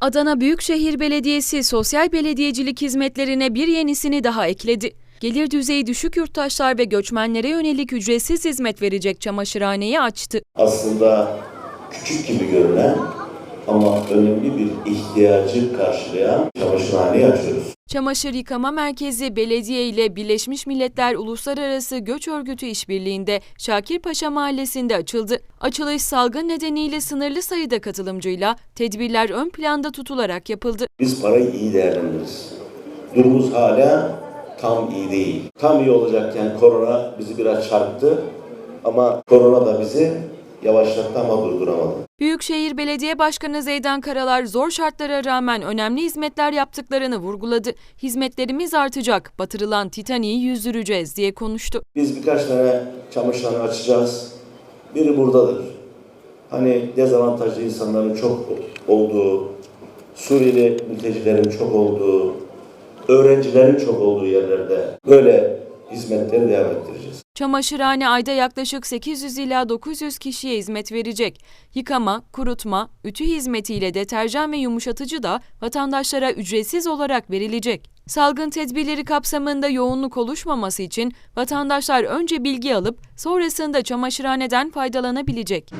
Adana Büyükşehir Belediyesi sosyal belediyecilik hizmetlerine bir yenisini daha ekledi. Gelir düzeyi düşük yurttaşlar ve göçmenlere yönelik ücretsiz hizmet verecek çamaşırhaneyi açtı. aslında küçük gibi görünen ama önemli bir ihtiyacı karşılayan çamaşırhaneyi açıyoruz. Çamaşır Yıkama Merkezi Belediye ile Birleşmiş Milletler Uluslararası Göç Örgütü işbirliğinde Şakirpaşa Mahallesi'nde açıldı. Açılış salgın nedeniyle sınırlı sayıda katılımcıyla tedbirler ön planda tutularak yapıldı. Biz parayı iyi değerlendiririz. Durumumuz hala tam iyi değil. Tam iyi olacakken korona bizi biraz çarptı ama korona da bizi yavaşlattı ama durduramadı. Büyükşehir Belediye Başkanı Zeydan Karalar zor şartlara rağmen önemli hizmetler yaptıklarını vurguladı. Hizmetlerimiz artacak, batırılan Titanik'i yüzdüreceğiz diye konuştu. Biz birkaç tane çamaşırhane açacağız. Biri buradadır. Hani dezavantajlı insanların çok olduğu, Suriyeli mültecilerin çok olduğu, öğrencilerin çok olduğu yerlerde böyle hizmetleri devam ettireceğiz. Çamaşırhane ayda yaklaşık 800 ila 900 kişiye hizmet verecek. Yıkama, kurutma, ütü hizmetiyle deterjan ve yumuşatıcı da vatandaşlara ücretsiz olarak verilecek. Salgın tedbirleri kapsamında yoğunluk oluşmaması için vatandaşlar önce bilgi alıp sonrasında çamaşırhaneden faydalanabilecek.